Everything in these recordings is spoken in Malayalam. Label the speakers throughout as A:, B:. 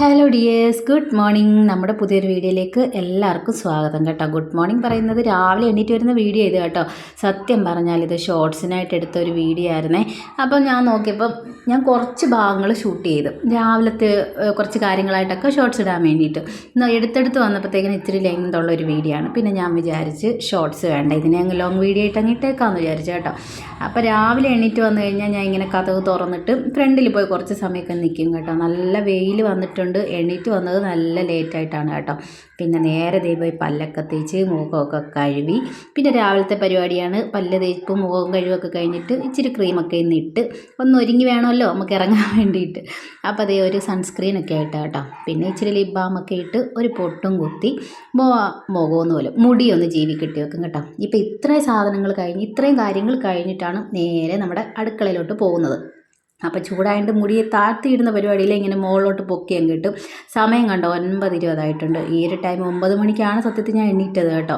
A: ഹലോ ഡിയേഴ്സ് ഗുഡ് മോർണിംഗ് നമ്മുടെ പുതിയൊരു വീഡിയോയിലേക്ക് എല്ലാവർക്കും സ്വാഗതം കേട്ടോ. ഗുഡ് മോർണിംഗ് പറയുന്നത് രാവിലെ എണീറ്റ് വരുന്ന വീഡിയോ ഇത് കേട്ടോ. സത്യം പറഞ്ഞാൽ ഇത് ഷോർട്സിനായിട്ട് എടുത്ത ഒരു വീഡിയോ ആയിരുന്നേ. അപ്പോൾ ഞാൻ നോക്കിയപ്പോൾ ഞാൻ കുറച്ച് ഭാഗങ്ങൾ ഷൂട്ട് ചെയ്തു. രാവിലത്തെ കുറച്ച് കാര്യങ്ങളായിട്ടൊക്കെ ഷോർട്സ് ഇടാൻ വേണ്ടിയിട്ട്. എടുത്തെടുത്ത് വന്നപ്പോഴത്തേക്കിന് ഇത്തിരി ലെങ്ത് ഉള്ള ഒരു വീഡിയോ ആണ്. പിന്നെ ഞാൻ വിചാരിച്ച് ഷോർട്സ് വേണ്ട. ഇതിനെ അങ്ങ് ലോങ് വീഡിയോ ആയിട്ട് അങ്ങ് ഇട്ടേക്കാമെന്ന് വിചാരിച്ചു കേട്ടോ. അപ്പോൾ രാവിലെ എണീറ്റ് വന്നു കഴിഞ്ഞാൽ ഞാൻ ഇങ്ങനെ കഥക് തുറന്നിട്ട് ഫ്രണ്ടിൽ പോയി കുറച്ച് സമയമൊക്കെ നിൽക്കും കേട്ടോ. നല്ല വെയിൽ വന്നിട്ടുണ്ട്. എണീറ്റ് വന്നത് നല്ല ലേറ്റായിട്ടാണ് കേട്ടോ. പിന്നെ നേരെ പോയി പല്ലൊക്കെ തേച്ച് മുഖമൊക്കെ കഴുകി. പിന്നെ രാവിലത്തെ പരിപാടിയാണ്. പല്ല് തേപ്പും മുഖവും കഴിവൊക്കെ കഴിഞ്ഞിട്ട് ഇച്ചിരി ക്രീമൊക്കെ ഇന്ന് ഇട്ട് ഒന്ന് ഒരുങ്ങി വേണമല്ലോ നമുക്ക് ഇറങ്ങാൻ വേണ്ടിയിട്ട്. അപ്പോൾ അതേ ഒരു സൺസ്ക്രീനൊക്കെ ആയിട്ട് കേട്ടോ. പിന്നെ ഇച്ചിരി ലിപ് ബാമൊക്കെ ഇട്ട് ഒരു പൊട്ടും കുത്തി മോ മുഖമൊന്നും പോലും മുടിയൊന്ന് ജീവി കിട്ടി വെക്കും കേട്ടോ. ഇപ്പോൾ ഇത്രയും സാധനങ്ങൾ കഴിഞ്ഞ് ഇത്രയും കാര്യങ്ങൾ കഴിഞ്ഞിട്ടാണ് നേരെ നമ്മുടെ അടുക്കളയിലോട്ട് പോകുന്നത്. അപ്പോൾ ചൂടായിട്ട് മുടി താഴ്ത്തിയിടുന്ന പരിപാടിയിൽ ഇങ്ങനെ മുകളിലോട്ട് പൊക്കിയാൽ കിട്ടും സമയം കണ്ടോ? ഒൻപത് ഇരുപതായിട്ടുണ്ട്. ഈ ഒരു ടൈം ഒമ്പത് മണിക്കാണ് സത്യത്തിൽ ഞാൻ എണ്ണീറ്റത് കേട്ടോ.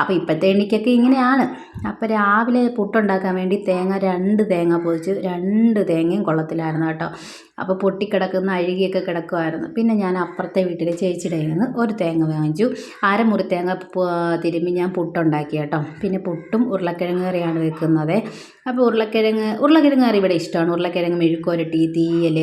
A: അപ്പോൾ ഇപ്പോഴത്തെ എണ്ണിക്കൊക്കെ ഇങ്ങനെയാണ്. അപ്പോൾ രാവിലെ പുട്ടുണ്ടാക്കാൻ വേണ്ടി തേങ്ങ രണ്ട് തേങ്ങ പൊതിച്ച് രണ്ട് തേങ്ങയും കൊള്ളത്തിലായിരുന്നു കേട്ടോ. അപ്പോൾ പൊട്ടിക്കിടക്കുന്ന അഴുകിയൊക്കെ കിടക്കുമായിരുന്നു പിന്നെ ഞാൻ അപ്പുറത്തെ വീട്ടിലെ ചേച്ചിയുടെ നിന്ന് ഒരു തേങ്ങ വാങ്ങിച്ചു. അരമുറി തേങ്ങ തിരുമ്പി ഞാൻ പുട്ടുണ്ടാക്കി കേട്ടോ. പിന്നെ പുട്ടും ഉരുളക്കിഴങ്ങ് കറിയാണ് വെക്കുന്നത്. അപ്പോൾ ഉരുളക്കിഴങ്ങ് ഉരുളക്കിഴങ്ങ് കറി ഇവിടെ ഇഷ്ടമാണ്. ഉരുളക്കിഴങ്ങ് മെഴുക്കുരട്ടി തീയൽ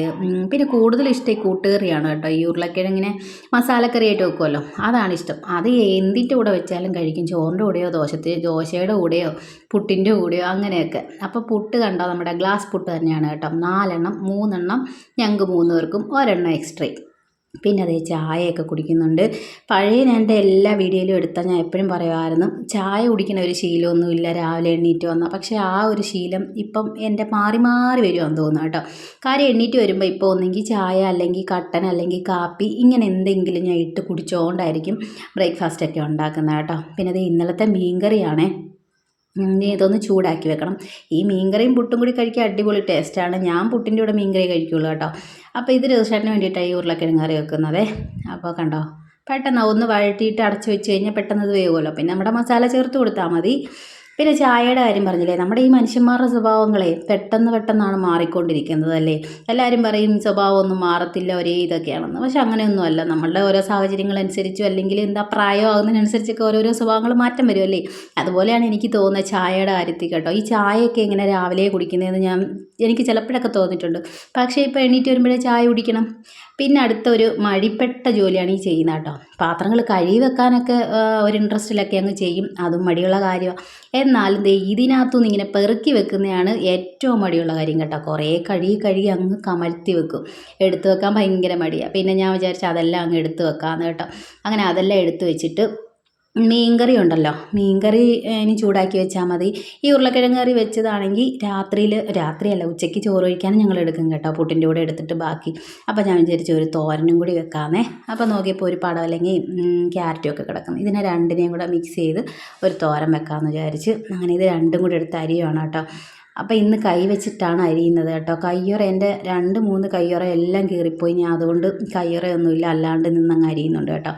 A: പിന്നെ കൂടുതൽ ഇഷ്ടം ഈ കൂട്ടുകറിയാണ് കേട്ടോ. ഈ ഉരുളക്കിഴങ്ങിനെ മസാലക്കറിയായിട്ട് വെക്കുമല്ലോ അതാണ് ഇഷ്ടം. അത് എന്തിന്റെ കൂടെ വെച്ചാലും കഴിക്കും. ചോറിന്റെ കൂടെയോ ദോശത്തെ ദോശയുടെ കൂടെയോ പുട്ടിന്റെ കൂടെയോ അങ്ങനെയൊക്കെ. അപ്പോൾ പുട്ട് കണ്ടോ? നമ്മുടെ ഗ്ലാസ് പുട്ട് തന്നെയാണ് കേട്ടോ. നാലെണ്ണം മൂന്നെണ്ണം ഞങ്ങൾക്ക് മൂന്ന് പേർക്കും ഒരെണ്ണം എക്സ്ട്രാ പിന്നെ അതേ ചായയൊക്കെ കുടിക്കുന്നുണ്ട്. പഴയ എന്റെ എല്ലാ വീഡിയോയിലും എടുത്താൽ ഞാൻ എപ്പോഴും പറയുമായിരുന്നു ചായ കുടിക്കുന്ന ഒരു ശീലമൊന്നുമില്ല രാവിലെ എണ്ണീറ്റ് വന്നാൽ. പക്ഷേ ആ ഒരു ശീലം ഇപ്പം എന്റെ മാറി മാറി വരുമെന്ന് തോന്നുന്നു കേട്ടോ. കാര്യം എണ്ണീറ്റ് വരുമ്പോൾ ഇപ്പോൾ ഒന്നെങ്കിൽ ചായ അല്ലെങ്കിൽ കട്ടൻ അല്ലെങ്കിൽ കാപ്പി ഇങ്ങനെ എന്തെങ്കിലും ഞാൻ ഇട്ട് കുടിച്ചുകൊണ്ടായിരിക്കും ബ്രേക്ക്ഫാസ്റ്റ് ഒക്കെ ഉണ്ടാക്കുന്നത് കേട്ടോ. പിന്നെ അത് ഇന്നലത്തെ മീൻകറിയാണേ. ഇനി ഇതൊന്ന് ചൂടാക്കി വെക്കണം. ഈ മീൻകറിയും പുട്ടും കൂടി കഴിക്കാൻ അടിപൊളി ടേസ്റ്റാണ് ഞാൻ പുട്ടിന്റെ കൂടെ മീൻകറി കഴിക്കുള്ളൂ കേട്ടോ. അപ്പോൾ ഇത് രജിസ്റ്ററിന് വേണ്ടിയിട്ടാണ് ഈ ഉരുളക്കിഴങ്ങ് കറി വെക്കുന്നത്. അപ്പോൾ കണ്ടോ പെട്ടെന്ന് ഒന്ന് വഴറ്റിയിട്ട് അടച്ച് വെച്ച് കഴിഞ്ഞാൽ പെട്ടെന്ന് ഇത് വേവുമല്ലോ. പിന്നെ നമ്മുടെ മസാല ചേർത്ത് കൊടുത്താൽ മതി. പിന്നെ ചായയുടെ കാര്യം പറഞ്ഞില്ലേ? നമ്മുടെ ഈ മനുഷ്യന്മാരുടെ സ്വഭാവങ്ങളെ പെട്ടെന്ന് പെട്ടെന്നാണ് മാറിക്കൊണ്ടിരിക്കുന്നത് അല്ലേ എല്ലാവരും പറയും സ്വഭാവമൊന്നും മാറത്തില്ല ഒരേ ഇതൊക്കെയാണെന്ന്. പക്ഷെ അങ്ങനെയൊന്നുമല്ല. നമ്മളുടെ ഓരോ സാഹചര്യങ്ങളനുസരിച്ചും അല്ലെങ്കിൽ എന്താ പ്രായമാകുന്നതിനനുസരിച്ചൊക്കെ ഓരോരോ സ്വഭാവങ്ങൾ മാറ്റം വരും അല്ലേ അതുപോലെയാണ് എനിക്ക് തോന്നുന്നത് ചായയുടെ കാര്യത്തിൽ കേട്ടോ. ഈ ചായയൊക്കെ എങ്ങനെ രാവിലെ കുടിക്കുന്നതെന്ന് ഞാൻ എനിക്ക് ചിലപ്പോഴൊക്കെ തോന്നിയിട്ടുണ്ട്. പക്ഷേ ഇപ്പോൾ എണീറ്റ് വരുമ്പോഴേ ചായ കുടിക്കണം. പിന്നെ അടുത്ത ഒരു മടിപ്പെട്ട ജോലിയാണ് ഈ ചെയ്യുന്നത് കേട്ടോ. പാത്രങ്ങൾ കഴുകി വെക്കാനൊക്കെ ഒരു ഇൻട്രസ്റ്റിലൊക്കെ അങ്ങ് ചെയ്യും. അതും മടിയുള്ള കാര്യമാണ് എന്നാലും ദേ ഇതിനകത്തുനിന്ന് ഇങ്ങനെ പെറുക്കി വെക്കുന്നതാണ് ഏറ്റവും മടിയുള്ള കാര്യം കേട്ടോ. കുറേ കഴുകി കഴുകി അങ്ങ് കമഴ്ത്തി വെക്കും. എടുത്തു വെക്കാൻ ഭയങ്കര മടിയാണ് പിന്നെ ഞാൻ വിചാരിച്ചു അതെല്ലാം അങ്ങ് എടുത്തു വെക്കാമെന്ന് കേട്ടോ. അങ്ങനെ അതെല്ലാം എടുത്തു വെച്ചിട്ട് മീൻകറി ഉണ്ടല്ലോ. മീൻകറി കറി ഇനി ചൂടാക്കി വെച്ചാൽ മതി. ഈ ഉരുളക്കിഴങ്ങ് കറി വെച്ചതാണെങ്കിൽ രാത്രിയിൽ രാത്രിയല്ല ഉച്ചയ്ക്ക് ചോറ് കഴിക്കാനും ഞങ്ങൾ എടുക്കും കേട്ടോ. പുട്ടിന്റെ കൂടെ എടുത്തിട്ട് ബാക്കി. അപ്പോൾ ഞാൻ വിചാരിച്ചു ഒരു തോരനും കൂടി വെക്കാമേ അപ്പോൾ നോക്കിയപ്പോൾ ഒരു പടം അല്ലെങ്കിൽ ക്യാരറ്റും ഒക്കെ കിടക്കുന്നു. ഇതിനെ രണ്ടിനെയും കൂടെ മിക്സ് ചെയ്ത് ഒരു തോരൻ വെക്കാമെന്ന് വിചാരിച്ച് അങ്ങനെ ഇത് രണ്ടും കൂടി എടുത്ത് അരിയാണ് കേട്ടോ. അപ്പോൾ ഇന്ന് കൈ വെച്ചിട്ടാണ് അരിയുന്നത് കേട്ടോ. കയ്യുറ എന്റെ രണ്ട് മൂന്ന് കയ്യുറ എല്ലാം കീറിപ്പോയി. ഞാൻ അതുകൊണ്ട് കയ്യുറയൊന്നുമില്ല. അല്ലാണ്ട് നിന്നങ്ങ് അരിയുന്നുണ്ട് കേട്ടോ.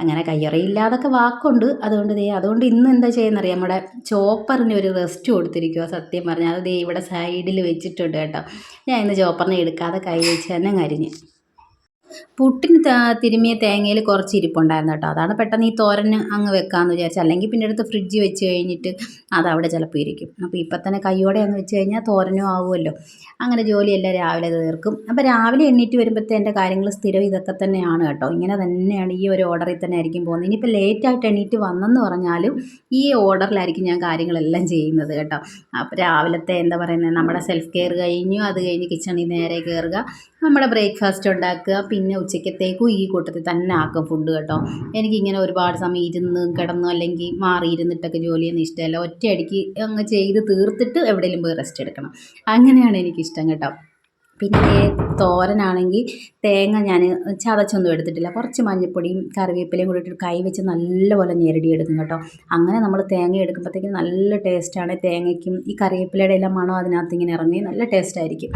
A: അങ്ങനെ കയ്യറിയില്ലാതൊക്കെ വാക്കുണ്ട്. അതുകൊണ്ട് ദേ അതുകൊണ്ട് ഇന്ന് എന്താ ചെയ്യുന്നറിയാം? നമ്മുടെ ചോപ്പറിന് ഒരു റെസ്റ്റ് കൊടുത്തിരിക്കുക സത്യം പറഞ്ഞാൽ അത് ദേ ഇവിടെ സൈഡിൽ വെച്ചിട്ടുണ്ട് കേട്ടോ. ഞാൻ ഇന്ന് ചോപ്പറിനെ എടുക്കാതെ കൈ വെച്ച് തന്നെ അരിഞ്ഞ് പുട്ടിന് തിരുമിയ തേങ്ങയിൽ കുറച്ച് ഇരിപ്പുണ്ടായിരുന്നു കേട്ടോ. അതാണ് പെട്ടെന്ന് ഈ തോരന് അങ്ങ് വെക്കാമെന്ന് വിചാരിച്ചു അല്ലെങ്കിൽ പിന്നെ എടുത്ത് ഫ്രിഡ്ജ് വെച്ച് കഴിഞ്ഞിട്ട് അതവിടെ ചിലപ്പോൾ ഇരിക്കും. അപ്പോൾ ഇപ്പം തന്നെ കയ്യോടെ അങ്ങ് വെച്ച് കഴിഞ്ഞാൽ തോരനും ആവുമല്ലോ. അങ്ങനെ ജോലിയെല്ലാം രാവിലെ തീർക്കും. അപ്പോൾ രാവിലെ എണ്ണീറ്റ് വരുമ്പോഴത്തെ എന്റെ കാര്യങ്ങൾ സ്ഥിരം ഇതൊക്കെ തന്നെയാണ് കേട്ടോ. ഇങ്ങനെ തന്നെയാണ് ഈ ഒരു ഓർഡറിൽ തന്നെ ആയിരിക്കും പോകുന്നത്. ഇനിയിപ്പോൾ ലേറ്റായിട്ട് എണ്ണീറ്റ് വന്നെന്ന് പറഞ്ഞാലും ഈ ഓർഡറിലായിരിക്കും ഞാൻ കാര്യങ്ങളെല്ലാം ചെയ്യുന്നത് കേട്ടോ. അപ്പോൾ രാവിലത്തെ എന്താ പറയുന്നത്? നമ്മുടെ സെൽഫ് കെയർ കഴിഞ്ഞു. അത് കഴിഞ്ഞ് കിച്ചണിൽ നേരെ കയറുക. നമ്മുടെ ബ്രേക്ക്ഫാസ്റ്റ് ഉണ്ടാക്കുക പിന്നെ ഉച്ചക്കത്തേക്കും ഈ കൂട്ടത്തിൽ തന്നെ ആക്കും ഫുഡ് കേട്ടോ. എനിക്കിങ്ങനെ ഒരുപാട് സമയം ഇരുന്ന് കിടന്നു അല്ലെങ്കിൽ മാറി ഇരുന്നിട്ടൊക്കെ ജോലി ചെയ്യുന്ന ഇഷ്ടമല്ല. ഒറ്റയടിക്ക് അങ്ങ് ചെയ്ത് തീർത്തിട്ട് എവിടെയെങ്കിലും പോയി റെസ്റ്റ് എടുക്കണം. അങ്ങനെയാണ് എനിക്കിഷ്ടം കേട്ടോ. പിന്നെ തോരനാണെങ്കിൽ തേങ്ങ ഞാൻ ചതച്ചൊന്നും എടുത്തിട്ടില്ല. കുറച്ച് മഞ്ഞൾപ്പൊടിയും കറിവേപ്പിലയും കൂടി ഇട്ടിട്ട് കൈ വെച്ച് നല്ലപോലെ ഞെരടിയെടുക്കും കേട്ടോ. അങ്ങനെ നമ്മൾ തേങ്ങ എടുക്കുമ്പോഴത്തേക്കും നല്ല ടേസ്റ്റാണ് തേങ്ങയ്ക്കും ഈ കറിവേപ്പിലയുടെ എല്ലാം മണം അതിനകത്ത് ഇങ്ങനെ ഇറങ്ങി നല്ല ടേസ്റ്റായിരിക്കും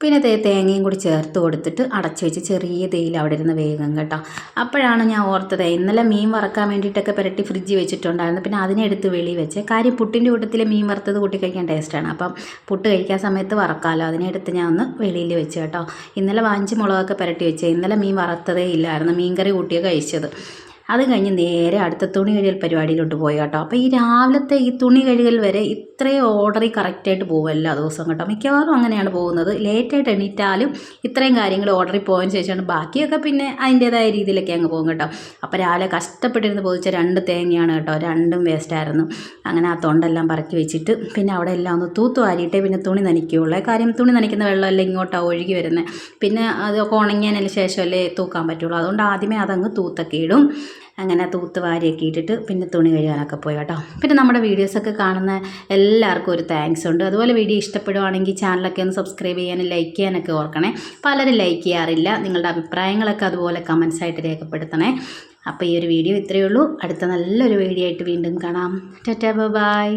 A: പിന്നെ തേ തേങ്ങയും കൂടി ചേർത്ത് കൊടുത്തിട്ട് അടച്ചു വെച്ച് ചെറിയ തേയിൽ അവിടെ ഇരുന്ന് വേഗം കേട്ടോ. അപ്പോഴാണ് ഞാൻ ഓർത്തത് ഇന്നലെ മീൻ വറക്കാൻ വേണ്ടിയിട്ടൊക്കെ പുരട്ടി ഫ്രിഡ്ജ് വെച്ചിട്ടുണ്ടായിരുന്നു. പിന്നെ അതിനെടുത്ത് വെളി വെച്ച്. കാര്യം പുട്ടിന്റെ കൂട്ടത്തിൽ മീൻ വറുത്തത് കൂട്ടി കഴിക്കാൻ ടേസ്റ്റാണ് അപ്പം പുട്ട് കഴിക്കാൻ സമയത്ത് വറക്കാമല്ലോ അതിനെടുത്ത് ഞാൻ ഒന്ന് വെളിയിൽ വെച്ച് കേട്ടോ. ഇന്നലെ വാഞ്ചി മുളകൊക്കെ പുരട്ടി വെച്ച്. ഇന്നലെ മീൻ വറുത്തതേ ഇല്ലായിരുന്നു. മീൻ കറി കൂട്ടിയാണ് കഴിച്ചത്. അത് കഴിഞ്ഞ് നേരെ അടുത്ത തുണി കഴുകൽ പരിപാടിയിലോട്ട് പോയി കേട്ടോ. അപ്പോൾ ഈ രാവിലത്തെ ഈ തുണി കഴുകൽ വരെ ഇത്രയും ഓർഡർ കറക്റ്റായിട്ട് പോകും എല്ലാ ദിവസവും കേട്ടോ. മിക്കവാറും അങ്ങനെയാണ് പോകുന്നത്. ലേറ്റായിട്ട് എണീറ്റാലും ഇത്രയും കാര്യങ്ങൾ ഓർഡറിൽ പോയതിന് ശേഷമാണ്. ബാക്കിയൊക്കെ പിന്നെ അതിന്റേതായ രീതിയിലൊക്കെ അങ്ങ് പോകും കേട്ടോ. അപ്പോൾ രാവിലെ കഷ്ടപ്പെട്ടിരുന്ന് പോയിച്ച രണ്ട് തേങ്ങയാണ് കേട്ടോ. രണ്ടും വേസ്റ്റായിരുന്നു അങ്ങനെ ആ തൊണ്ടെല്ലാം പറക്കി വെച്ചിട്ട് പിന്നെ അവിടെ എല്ലാം ഒന്ന് തൂത്ത് വാരിയിട്ടേ പിന്നെ തുണി നനയ്ക്കുകയുള്ളൂ കാര്യം തുണി നനയ്ക്കുന്ന വെള്ളമല്ല ഇങ്ങോട്ടാണ് ഒഴുകി വരുന്നത് പിന്നെ അതൊക്കെ ഉണങ്ങിയതിന് ശേഷമല്ലേ തൂക്കാൻ പറ്റുള്ളൂ. അതുകൊണ്ട് ആദ്യമേ അതങ്ങ് തൂത്തൊക്കെ ഇടും. അങ്ങനെ തൂത്ത് വാരിയൊക്കെ ഇട്ടിട്ട് പിന്നെ തുണി കഴുകാനൊക്കെ പോയി കേട്ടോ. പിന്നെ നമ്മുടെ വീഡിയോസൊക്കെ കാണുന്ന എല്ലാവർക്കും ഒരു താങ്ക്സ് ഉണ്ട്. അതുപോലെ വീഡിയോ ഇഷ്ടപ്പെടുവാണെങ്കിൽ ചാനലൊക്കെ ഒന്ന് സബ്സ്ക്രൈബ് ചെയ്യാനും ലൈക്ക് ചെയ്യാനൊക്കെ ഓർക്കണേ. പലരും ലൈക്ക് ചെയ്യാറില്ല. നിങ്ങളുടെ അഭിപ്രായങ്ങളൊക്കെ അതുപോലെ കമൻസ് ആയിട്ട് രേഖപ്പെടുത്തണേ. അപ്പോൾ ഈ ഒരു വീഡിയോ ഇത്രയേ ഉള്ളൂ. അടുത്ത നല്ലൊരു വീഡിയോ ആയിട്ട് വീണ്ടും കാണാം. Tata bye